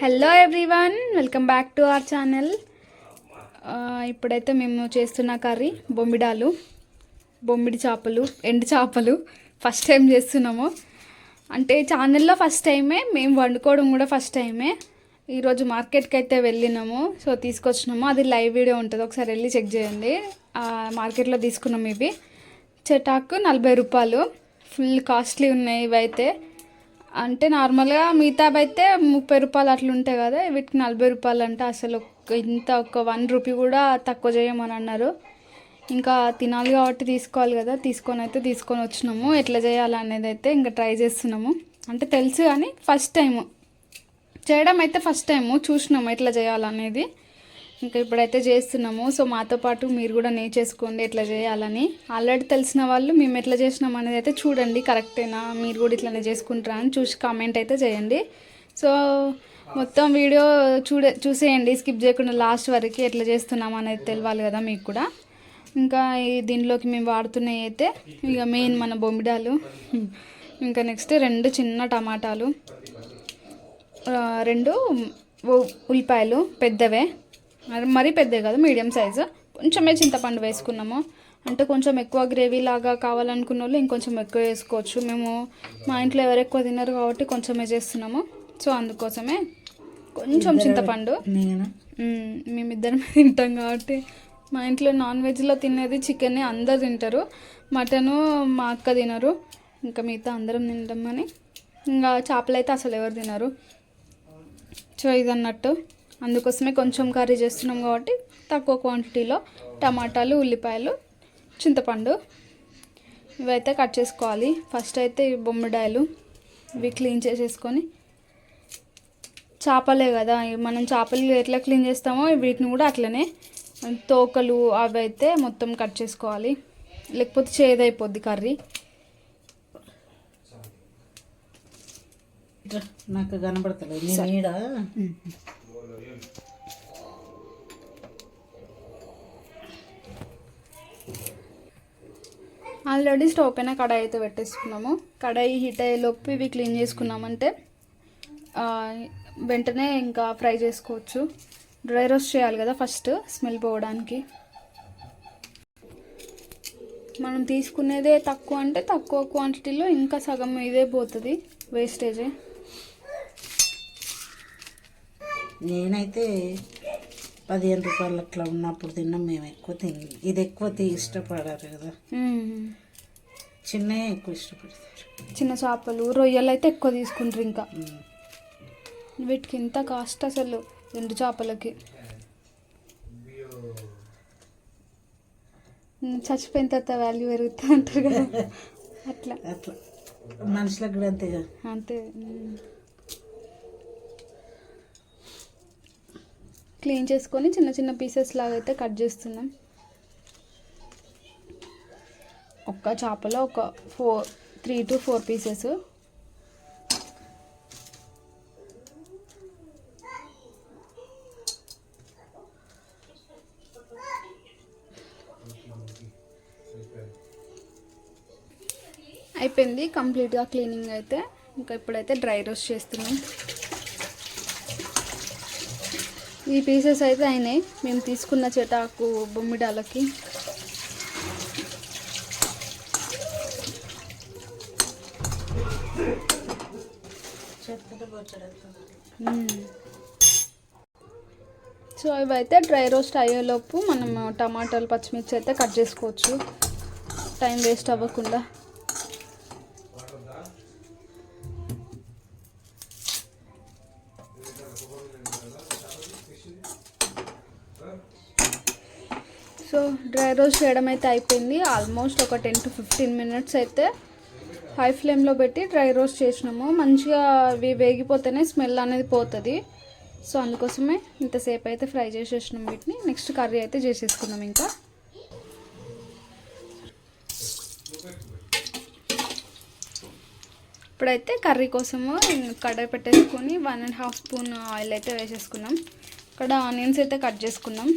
Hello everyone welcome back to our channel ఇప్పుడైతే మేము చేస్తున్న కర్రీ బొమ్మిడాలు బొమ్మిడి చేపలు ఎండు చేపలు. ఫస్ట్ టైం చేస్తున్నాము. అంటే ఛానల్లో ఫస్ట్ టైమే మేము వండుకోవడం కూడా ఫస్ట్ టైమే ఈరోజు మార్కెట్కి అయితే వెళ్ళినాము. సో తీసుకొచ్చినాము. అది లైవ్ వీడియో ఉంటుంది. ఒకసారి వెళ్ళి చెక్ చేయండి. మార్కెట్లో తీసుకున్నాము ఇవి. చెటాకు నలభై రూపాయలు. ఫుల్ కాస్ట్లీ ఉన్నాయి ఇవైతే. అంటే నార్మల్గా మిగతా అయితే ముప్పై రూపాయలు అట్లా ఉంటాయి కదా వీటికి నలభై రూపాయలు అంటే అసలు ఒక్క ఇంత ఒక వన్ రూపీ కూడా తక్కువ చేయమని అన్నారు. ఇంకా తినాలి కాబట్టి తీసుకోవాలి కదా తీసుకొని అయితే తీసుకొని వచ్చినాము. ఎట్లా చేయాలనేది అయితే ఇంకా ట్రై చేస్తున్నాము. అంటే తెలుసు కానీ ఫస్ట్ టైము. చేయడం అయితే ఫస్ట్ టైము చూసినాము ఎట్లా చేయాలనేది. ఇంకా ఇప్పుడైతే చేస్తున్నాము. సో మాతో పాటు మీరు కూడా నేను చేసుకోండి ఎట్లా చేయాలని. ఆల్రెడీ తెలిసిన వాళ్ళు మేము ఎట్లా చేసినాం అనేది అయితే చూడండి. కరెక్టేనా? మీరు కూడా ఇట్లానే చేసుకుంటారా అని చూసి కామెంట్ అయితే చేయండి. సో మొత్తం వీడియో చూడే చూసేయండి. స్కిప్ చేయకుండా లాస్ట్ వరకు ఎట్లా చేస్తున్నాం అనేది తెలియాలి కదా మీకు కూడా. ఇంకా ఈ దీనిలోకి మేము వాడుతున్నాయి అయితే ఇక మెయిన్ మన బొమ్మిడాలు. ఇంకా నెక్స్ట్ రెండు చిన్న టమాటాలు. రెండు ఉల్లిపాయలు పెద్దవే. మరి- మరీ పెద్దవి కాదు మీడియం సైజు. కొంచెమే చింతపండు వేసుకున్నాము. అంటే కొంచెం ఎక్కువ గ్రేవీ లాగా కావాలనుకున్న వాళ్ళు ఇంకొంచెం ఎక్కువ వేసుకోవచ్చు. మేము మా ఇంట్లో ఎవరు ఎక్కువ తినరు కాబట్టి కొంచెమే చేస్తున్నాము. సో అందుకోసమే కొంచెం చింతపండు. మేమిద్దరం తింటాం కాబట్టి. మా ఇంట్లో నాన్ వెజ్లో తినేది చికెన్ అందరు తింటారు. మటను మా అక్క తినరు. ఇంకా మిగతా అందరం తింటాం కానీ. ఇంకా చేపలు అయితే అసలు ఎవరు తినరు. సో ఇది అన్నట్టు అందుకోసమే కొంచెం కర్రీ చేస్తున్నాం కాబట్టి తక్కువ క్వాంటిటీలో టమాటాలు ఉల్లిపాయలు చింతపండు ఇవైతే కట్ చేసుకోవాలి. ఫస్ట్ అయితే ఈ బొమ్మిడాయలు ఇవి క్లీన్ చేసేసుకొని చేపలే కదా మనం చేపలు ఎట్లా క్లీన్ చేస్తామో వీటిని కూడా అట్లనే తోకలు అవి అయితే మొత్తం కట్ చేసుకోవాలి. లేకపోతే చేదైపోద్ది కర్రీ. నాకు కనబడతలేదు ఆల్రెడీ స్టవ్ పైన కడాయి అయితే పెట్టేసుకున్నాము. కడాయి హీట్ అయ్యేలోపు ఇవి క్లీన్ చేసుకున్నామంటే వెంటనే ఇంకా ఫ్రై చేసుకోవచ్చు. డ్రై రోస్ట్ చేయాలి కదా ఫస్ట్ స్మెల్ పోవడానికి. మనం తీసుకునేదే తక్కువ అంటే తక్కువ క్వాంటిటీలో ఇంకా సగం ఇదే పోతుంది వేస్టేజే నేనైతే పదిహేను రూపాయలు అట్లా ఉన్నప్పుడు తిన్నాం మేము ఎక్కువ తిని ఇది ఎక్కువ తీ ఇష్టపడారు కదా. చిన్నవి ఎక్కువ ఇష్టపడతారు. చిన్న చేపలు రొయ్యలు అయితే ఎక్కువ తీసుకుంటారు ఇంకా. వీటికి ఇంత కాస్ట్ అసలు ఎండు చేపలకి. చచ్చిపోయిన తర్వాత వాల్యూ పెరుగుతూ అంటారు కదా. అట్లా. అట్లా. మనుషులకు కూడా అంతే కదా. అంతే. క్లీన్ చేసుకొని చిన్న చిన్న పీసెస్ లాగా అయితే కట్ చేస్తున్నాం. ఒక్క చేపలో ఒక four three two four pieces. అయిపోయింది కంప్లీట్గా క్లీనింగ్ అయితే. ఇంకా ఇప్పుడైతే డ్రై రోస్ట్ చేస్తున్నాం. ఈ పీసెస్ అయితే అయినాయి. మేము తీసుకున్న చెటాకు బొమ్మిడాలకి. సో ఇవైతే డ్రై రోస్ట్ అయ్యేలోపు మనం టమాటాలు పచ్చిమిర్చి అయితే కట్ చేసుకోవచ్చు. టైం వేస్ట్ అవ్వకుండా. సో డ్రై రోస్ట్ చేయడం అయితే అయిపోయింది. ఆల్మోస్ట్ ఒక టెన్ టు ఫిఫ్టీన్ మినిట్స్ అయితే హై ఫ్లేమ్లో పెట్టి డ్రై రోస్ట్ చేసినాము. మంచిగా అవి వేగిపోతేనే స్మెల్ అనేది పోతుంది. సో అందుకోసమే ఇంతసేపు అయితే ఫ్రై చేసేసినాం వీటిని. నెక్స్ట్ కర్రీ అయితే చేసేసుకున్నాం ఇంకా. ఇప్పుడైతే కర్రీ కోసము కడాయి పెట్టేసుకొని one and half spoon oil అయితే వేసేసుకున్నాం. ఇక్కడ ఆనియన్స్ అయితే కట్ చేసుకున్నాం.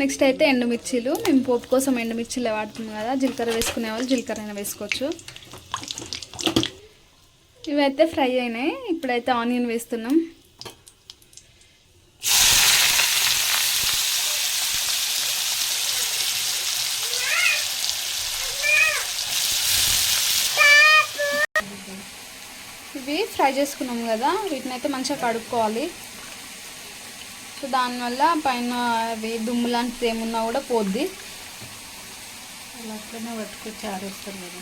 నెక్స్ట్ అయితే ఎండుమిర్చీలు. మేము పోపు కోసం ఎండుమిర్చీలు వాడుతున్నాం కదా. జీలకర్ర వేసుకునే వాళ్ళు జీలకర్ర అయినా వేసుకోవచ్చు. ఇవైతే ఫ్రై అయినాయి. ఇప్పుడైతే ఆనియన్ వేస్తున్నాం. ఇవి ఫ్రై చేసుకున్నాం కదా. వీటిని అయితే మంచిగా కడుక్కోవాలి. సో దానివల్ల పైన అవి దుమ్ము లాంటిది ఏమున్నా కూడా పోద్ది. అట్లనే పట్టుకొచ్చి ఆరేస్తాం కదా.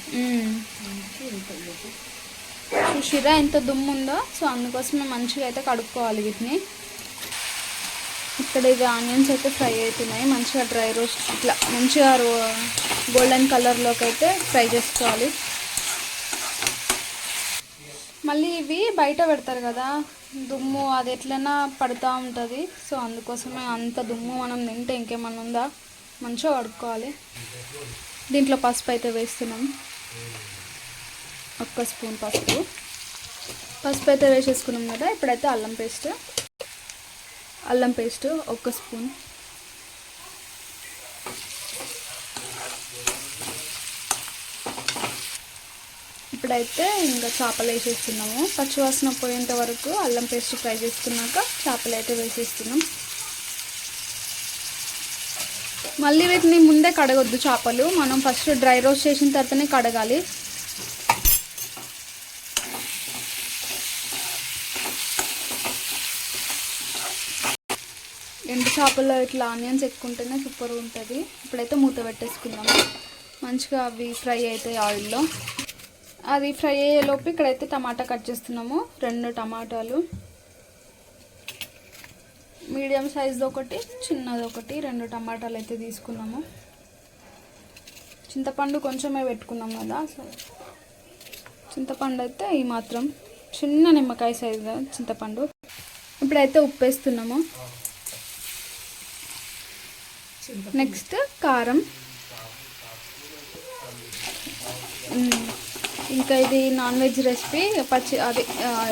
చూసిరా ఎంత దుమ్ము ఉందో సో అందుకోసమే మంచిగా అయితే కడుక్కోవాలి వీటిని. ఇక్కడ ఇవి ఆనియన్స్ అయితే ఫ్రై అవుతున్నాయి మంచిగా డ్రై రోస్ట్ ఇట్లా మంచిగా గోల్డెన్ కలర్లోకి అయితే ఫ్రై చేసుకోవాలి. మళ్ళీ ఇవి బయట పెడతారు కదా. దుమ్ము అది ఎట్లైనా పడుతూ ఉంటుంది. సో అందుకోసమే అంత దుమ్ము మనం తింటే ఇంకేమన్నా ఉందా? మంచిగా కడుక్కోవాలి దీంట్లో పసుపు అయితే వేస్తున్నాం. ఒక్క స్పూన్ పసుపు. పసుపు అయితే వేసేసుకున్నాం కదా ఇప్పుడైతే అల్లం పేస్ట్. అల్లం పేస్ట్ ఒక్క స్పూన్. ఇప్పుడైతే ఇంకా చేపలు వేసేస్తున్నాము. పచ్చివాసన పోయేంత వరకు అల్లం పేస్ట్ ఫ్రై చేసుకున్నాక చేపలు అయితే వేసేస్తున్నాం. మళ్ళీ వీటిని ముందే కడగొద్దు చేపలు. మనం ఫస్ట్ డ్రై రోస్ట్ చేసిన తర్వాతనే కడగాలి. ఎండు చేపల్లో ఇట్లా ఆనియన్స్ ఎక్కువ ఉంటేనే సూపర్ ఉంటుంది. ఇప్పుడైతే మూత పెట్టేసుకుందాము. మంచిగా అవి ఫ్రై అవుతాయి ఆయిల్లో. అది ఫ్రై అయ్యేలోపు ఇక్కడైతే టమాటా కట్ చేస్తున్నాము. రెండు టమాటాలు. మీడియం సైజ్ది ఒకటి చిన్నది ఒకటి రెండు టమాటాలు అయితే తీసుకున్నాము. చింతపండు కొంచెమే పెట్టుకున్నాం కదా చింతపండు అయితే ఈ మాత్రం చిన్న నిమ్మకాయ సైజు చింతపండు. ఇప్పుడైతే ఉప్పు వేస్తున్నాము నెక్స్ట్ కారం మ్మ్. ఇంకా ఇది నాన్ వెజ్ రెసిపీ. పచ్చి అది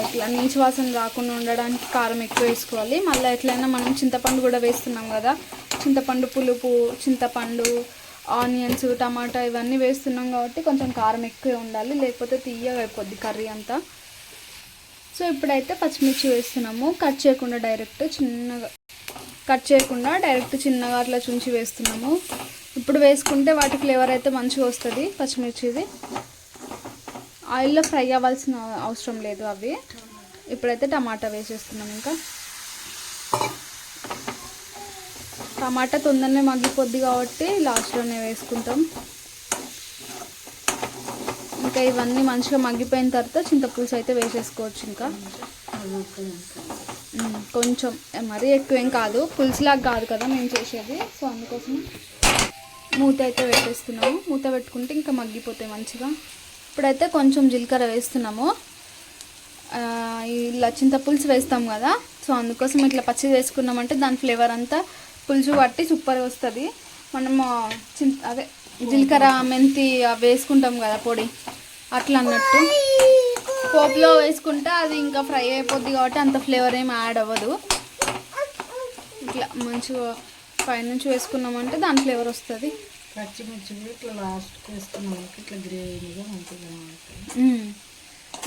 ఇట్లా నీచు వాసన రాకుండా ఉండడానికి కారం ఎక్కువ వేసుకోవాలి. మళ్ళీ ఎట్లయినా మనం చింతపండు కూడా వేస్తున్నాం కదా. చింతపండు పులుపు చింతపండు ఆనియన్స్ టమాటా ఇవన్నీ వేస్తున్నాం కాబట్టి కొంచెం కారం ఎక్కువే ఉండాలి. లేకపోతే తీయగా అయిపోద్ది కర్రీ అంతా. సో ఇప్పుడైతే పచ్చిమిర్చి వేస్తున్నాము. కట్ చేయకుండా డైరెక్ట్ చిన్నగా కట్ చేయకుండా డైరెక్ట్ చిన్నగా అట్లా చుంచి వేస్తున్నాము. ఇప్పుడు వేసుకుంటే వాటి ఫ్లేవర్ అయితే మంచిగా వస్తుంది పచ్చిమిర్చిది. ఆయిల్లో ఫ్రై అవ్వాల్సిన అవసరం లేదు అవి. ఇప్పుడైతే టమాటా వేసేస్తున్నాం ఇంకా. టమాటా తొందరనే మగ్గిపోద్ది కాబట్టి లాస్ట్లోనే వేసుకుంటాం. ఇంకా ఇవన్నీ మంచిగా మగ్గిపోయిన తర్వాత చింతపులుసు అయితే వేసేసుకోవచ్చు ఇంకా. కొంచెం మరీ ఎక్కువ ఏం కాదు. పులుసులాగా కాదు కదా మేము చేసేది. సో అందుకోసం మూత అయితే పెట్టేస్తున్నాము. మూత పెట్టుకుంటే ఇంకా మగ్గిపోతాయి మంచిగా. ఇప్పుడైతే కొంచెం జీలకర్ర వేస్తున్నాము. ఇలా చింతపులుసు వేస్తాం కదా సో అందుకోసం ఇట్లా పచ్చి వేసుకున్నామంటే దాని ఫ్లేవర్ అంతా పులుసు పట్టి సూపర్గా వస్తుంది. మనము చింత అదే జీలకర్ర మెంతి అవి వేసుకుంటాం కదా పొడి. అట్లా అన్నట్టు. పోపులో వేసుకుంటే అది ఇంకా ఫ్రై అయిపోద్ది కాబట్టి అంత ఫ్లేవర్ ఏం యాడ్ అవ్వదు. ఇట్లా మంచిగా పైనుంచి వేసుకున్నామంటే దాని ఫ్లేవర్ వస్తుంది. పచ్చిమిర్చి కూడా ఇట్లా లాస్ట్కి వేసుకున్నాం ఇట్లా గ్రేవీగా ఉంటుంది మ్మ్.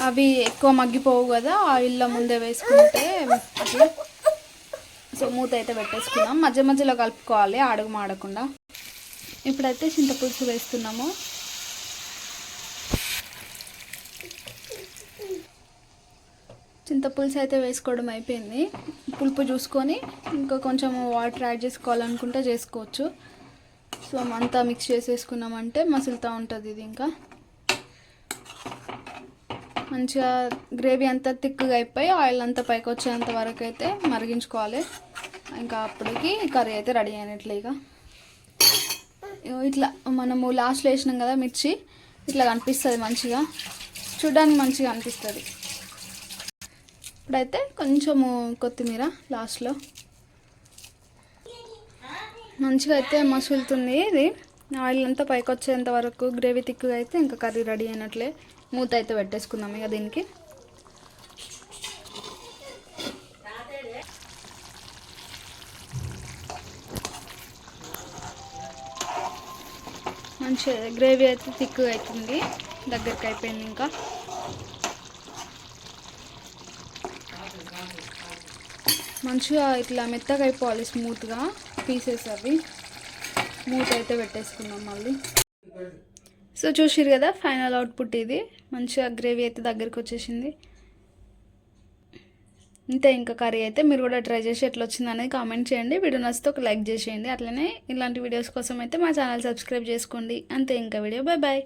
అవి ఎక్కువ మగ్గిపోవు కదా ఆయిల్లో ముందే వేసుకుంటే అట్లా. సో మూత అయితే పెట్టేసుకున్నాం. మధ్య మధ్యలో కలుపుకోవాలి అడుగు మాడకుండా. ఇప్పుడైతే చింతపులుసు వేస్తున్నాము. చింతపులుసు అయితే వేసుకోవడం అయిపోయింది. పులుపు చూసుకొని ఇంకా కొంచెం వాటర్ యాడ్ చేసుకోవాలనుకుంటే చేసుకోవచ్చు. సో అంతా మిక్స్ చేసేసుకున్నామంటే మసులుతూ ఉంటుంది ఇది ఇంకా. మంచిగా గ్రేవీ అంతా థిక్గా అయిపోయి ఆయిల్ అంతా పైకి వచ్చేంత వరకు అయితే మరిగించుకోవాలి. ఇంకా అప్పటికి కర్రీ అయితే రెడీ అయినట్లే ఇక. ఇట్లా మనము లాస్ట్లో వేసినాం కదా మిర్చి ఇట్లా కనిపిస్తుంది మంచిగా. చూడడానికి మంచిగా అనిపిస్తుంది. ఇప్పుడైతే కొంచెము కొత్తిమీర లాస్ట్లో. మంచిగా అయితే మసులుతుంది ఇది. ఆయిల్ అంతా పైకి వచ్చేంత వరకు గ్రేవీ తిక్కుగా అయితే ఇంకా కర్రీ రెడీ అయినట్లే. మూత అయితే పెట్టేసుకుందాం ఇక దీనికి. మంచి గ్రేవీ అయితే థిక్గా అవుతుంది దగ్గరికి అయిపోయింది ఇంకా. మంచిగా ఇట్లా మెత్తగా అయిపోవాలి స్మూత్గా. పీసెస్ అవి. మూత అయితే పెట్టేసుకున్నాం మళ్ళీ. సో చూసిరు కదా ఫైనల్ అవుట్పుట్ ఇది. మంచిగా గ్రేవీ అయితే దగ్గరికి వచ్చేసింది. ఇంతే ఇంకా కర్రీ అయితే. మీరు కూడా ట్రై చేసి ఎట్లా వచ్చింది అనేది కామెంట్ చేయండి. వీడియో నచ్చితే ఒక లైక్ చేసేయండి. అట్లనే ఇలాంటి వీడియోస్ కోసం అయితే మా ఛానల్ సబ్స్క్రైబ్ చేసుకోండి. అంతే ఇంకా వీడియో. Bye bye